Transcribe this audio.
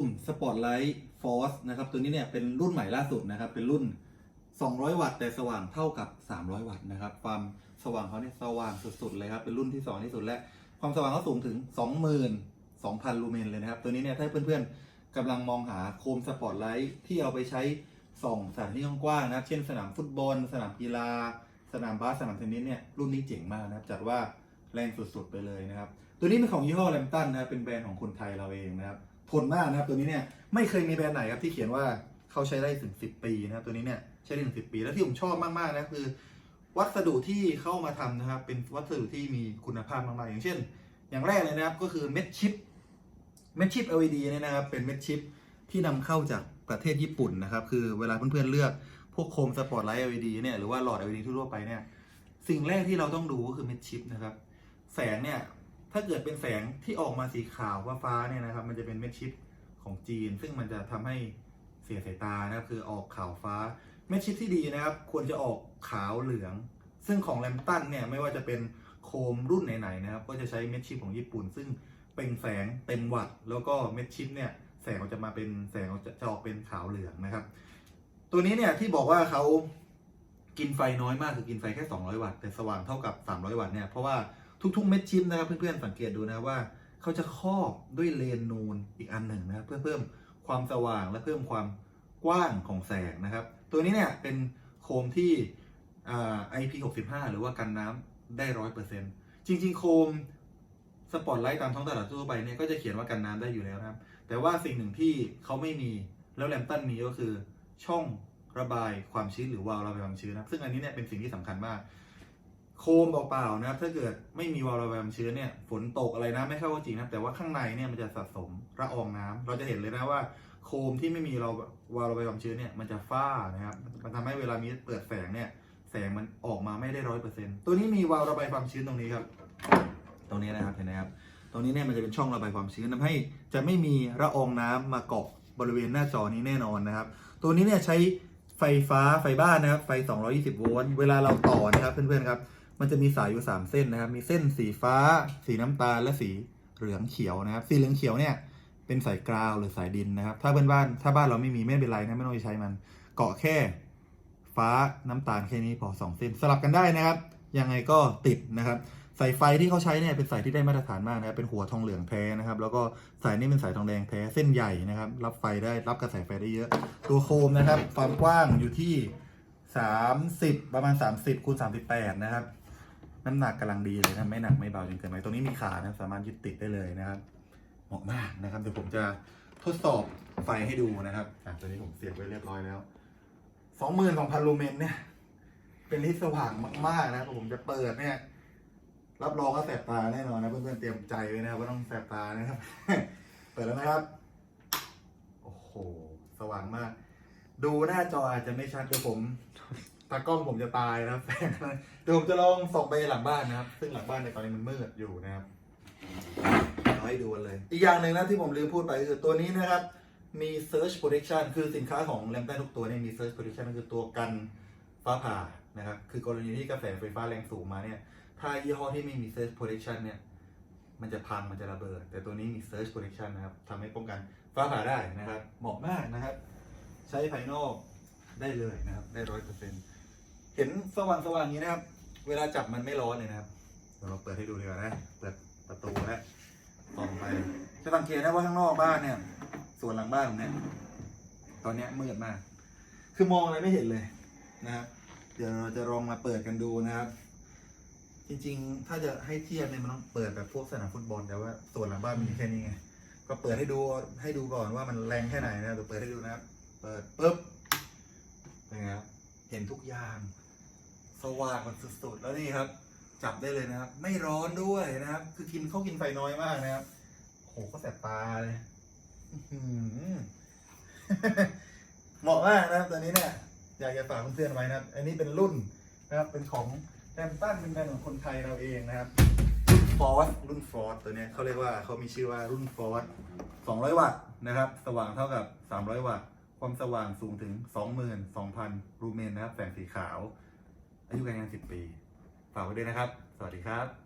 มสปอตไลท์ฟอสนะครับ ตัวนี้เนี่ยเป็นรุ่นใหม่ล่าสุดนะครับ เป็นรุ่น 200 วัตต์แต่สว่างเท่ากับ 300 วัตต์นะครับ ความสว่างเขาเนี่ยสว่างสุดๆเลยครับ เป็นรุ่นที่ 2 ที่สุดและ ความสว่างเขาสูงถึง 22,000 ลูเมนเลยนะครับ ตัวนี้เนี่ยถ้าเพื่อนๆกำลังมองหาโคมสปอตไลท์ที่เอาไปใช้ส่องสถานที่กว้างๆนะครับ เช่นสนามฟุตบอล สนามกีฬา สนามบาส สนามเทนนิสเนี่ย รุ่นนี้เจ๋งมากนะครับ จัดว่าแรงสุดๆไปเลยนะครับ ตัวนี้เป็นของยี่ห้อแลมตันนะ เป็นแบรนด์ของคนไทยเราเองนะครับ ทนมากนะครับตัวนี้เนี่ยไม่เคยมีแบรนด์ไหนครับที่เขียนว่าเขาใช้ได้ถึง 10 ปีนะครับตัวนี้เนี่ยใช้ได้ถึง 10 ปี แล้วที่ผมชอบมากๆนะคือ วัสดุที่เข้ามาทำนะครับ เป็นวัสดุที่มีคุณภาพมากๆอย่างเช่น อย่างแรกเลยนะครับก็คือเม็ดชิปเม็ดชิป LED เนี่ยนะครับเป็นเม็ดชิปที่นำเข้าจากประเทศญี่ปุ่นนะครับคือเวลาเพื่อนๆเลือกพวกโคมสปอตไลท์ LED เนี่ยหรือว่าหลอด LED ทั่วไปเนี่ยสิ่งแรกที่เราต้องดูก็คือเม็ดชิปนะครับแสงเนี่ย ถ้าเกิดเป็นแสงที่ออกมาสีขาวฟ้าเนี่ยนะครับ มันจะเป็นเม็ดชิปของจีน ซึ่งมันจะทำให้เสียสายตานะครับคือออกขาวฟ้า เม็ดชิปที่ดีนะครับ ควรจะออกขาวเหลือง ซึ่งของแลมตันเนี่ยไม่ว่าจะเป็นโคมรุ่นไหนๆนะครับ ก็จะใช้เม็ดชิปของญี่ปุ่น ซึ่งเป็นแสงเต็มวัตต์แล้วก็เม็ดชิปเนี่ยแสงจะมาเป็นแสงจะจะออกเป็นขาวเหลืองนะครับ ตัวนี้เนี่ยที่บอกว่าเขากินไฟน้อยมากคือกินไฟแค่ 200 วัตต์แต่สว่างเท่ากับ 300 วัตต์เนี่ยเพราะว่า ทุกๆเม็ดชิปนะครับเพื่อนๆสังเกตดูนะว่าเขาจะครอบด้วยเลนนูนอีกอันหนึ่งนะเพื่อเพิ่มความสว่างและเพิ่มความกว้างของแสงนะครับ ตัวนี้เนี่ยเป็นโคมที่ IP65 หรือว่ากันน้ำได้ร้อยเปอร์เซ็นต์จริง ๆ โคมสปอตไลท์ตามท้องตลาดทั่วไปเนี่ยก็จะเขียนว่ากันน้ำได้อยู่แล้วนะครับ แต่ว่าสิ่งหนึ่งที่เขาไม่มีแล้วแลมตันมีก็คือช่องระบายความชื้นหรือวาล์วระบายความชื้นนะซึ่งอันนี้เนี่ยเป็นสิ่งที่สำคัญมาก โคมเปล่าๆนะครับ ถ้าเกิดไม่มีวาล์วระบายความชื้นเนี่ย ฝนตกอะไรนะไม่เข้าก็จริงนะแต่ว่าข้างในเนี่ยมันจะสะสมละอองน้ำเราจะเห็นเลยนะว่าโคมที่ไม่มีเราวาล์วระบายความชื้นเนี่ยมันจะฝ้านะครับ มันทำให้เวลามีเปิดแสงเนี่ย แสงมันออกมาไม่ได้ร้อยเปอร์เซ็นต์ตัวนี้มีวาล์วระบายความชื้นตรงนี้ครับ ตรงนี้นะครับเห็นไหมครับ ตรงนี้เนี่ยมันจะเป็นช่องระบายความชื้นทำให้จะไม่มีละอองน้ำมาเกาะบริเวณหน้าจอนี้แน่นอนนะครับ ตัวนี้เนี่ยใช้ไฟฟ้าไฟบ้านนะครับ ไฟ 220 โวลต์ เวลาเราต่อนะครับเพื่อนๆครับ มันจะมีสายอยู่ 3 เส้นนะครับ มีเส้นสีฟ้า สีน้ำตาล และสีเหลืองเขียวนะครับ สีเหลืองเขียวเนี่ยเป็นสายกราวหรือสายดินนะครับ ถ้าเพื่อนบ้านถ้าบ้านเราไม่มีไม่เป็นไรนะไม่ต้องไปใช้มัน เกาะแค่ฟ้าน้ำตาลแค่นี้พอสองเส้นสลับกันได้นะครับ ยังไงก็ติดนะครับ สายไฟที่เขาใช้เนี่ยเป็นสายที่ได้มาตรฐานมากนะครับ เป็นหัวทองเหลืองแท้นะครับ แล้วก็สายนี้เป็นสายทองแดงแท้เส้นใหญ่นะครับ รับไฟได้รับกระแสไฟได้เยอะ ตัวโคมนะครับ ความกว้างอยู่ที่ 30 ประมาณ 30คูณ38 นะครับ น้ำหนักกำลังดีเลยนะไม่หนักไม่เบาจนเกินไปตรงนี้มีขานะสามารถยึดติดได้เลยนะครับเหมาะมากนะครับเดี๋ยวผมจะทดสอบไฟให้ดูนะครับอะตัวนี้ผมเสียบไว้เรียบร้อยแล้ว22,000ลูเมนเนี่ยเป็นที่สว่างมากๆนะครับผมจะเปิดเนี่ยรับรองว่าแสบตาแน่นอนนะเพื่อนๆเตรียมใจไว้นะครับว่าต้องแสบตานะครับ เปิดแล้วนะครับ โอ้โห สว่างมาก ดูหน้าจออาจจะไม่ชัดเดี๋ยวผม ตากล้องผมจะตายนะครับเดี๋ยวผมจะลองส่องไปหลังบ้านนะครับ ซึ่งหลังบ้านในตอนนี้มันมืดอยู่นะครับเอาให้ดูกันเลย อีกอย่างหนึ่งนะที่ผมลืมพูดไปคือตัวนี้นะครับ มี search protection คือสินค้าของแรมตันทุกตัวเนี่ยมี search protection ก็คือตัวกันฟ้าผ่านะครับ คือกรณีที่กระแสไฟฟ้าแรงสูงมาเนี่ย ถ้ายี่ห้อที่ไม่มี search protection เนี่ย มันจะพังมันจะระเบิด แต่ตัวนี้มี search protection นะครับทำให้ป้องกันฟ้าผ่าได้นะครับ เหมาะมากนะครับ ใช้ภายนอกได้เลยนะครับ ได้ร้อยเปอร์เซ็นต์ เห็นสว่างสว่างนี้นะครับ เวลาจับมันไม่ร้อนเลยนะครับเดี๋ยวเราเปิดให้ดูดีกว่านะ เปิดประตูแล้วส่องไป จะสังเกตนะว่าข้างนอกบ้านเนี่ย ส่วนหลังบ้านผมเนี่ย ตอนเนี้ยมืดมาก คือมองอะไรไม่เห็นเลยนะครับ เดี๋ยวเราจะลองมาเปิดกันดูนะครับ จริงๆ ถ้าจะให้เทียบเนี่ยมันต้องเปิดแบบพวกสนามฟุตบอลแต่ว่าส่วนหลังบ้านมันมีแค่นี้ไง ก็เปิดให้ดูให้ดูก่อนว่ามันแรงแค่ไหนนะเดี๋ยวเปิดให้ดูนะครับ เปิดปุ๊บ เห็นทุกอย่าง สว่างมันสุดๆ แล้วนี่ครับ จับได้เลยนะครับ ไม่ร้อนด้วยนะครับ คือกินเขากินไฟน้อยมากนะครับโหก็แสบตาเลยเหมาะมากนะครับตัวนี้เนี่ยอยากจะฝากเพื่อนๆไว้นะครับ อันนี้เป็นรุ่นนะครับ เป็นของแรมตันเป็นแบรนด์ของคนไทยเราเองนะครับฟอร์สรุ่นฟอร์สตัวนี้เขาเรียกว่าเขามีชื่อว่ารุ่นฟอร์ส200 วัตต์นะครับ สว่างเท่ากับ 300 วัตต์ ความสว่างสูงถึง 22,000ลูเมนนะครับ แสงสีขาว อายุการงาน 10 ปี ฝากไว้ด้วยนะครับ สวัสดีครับ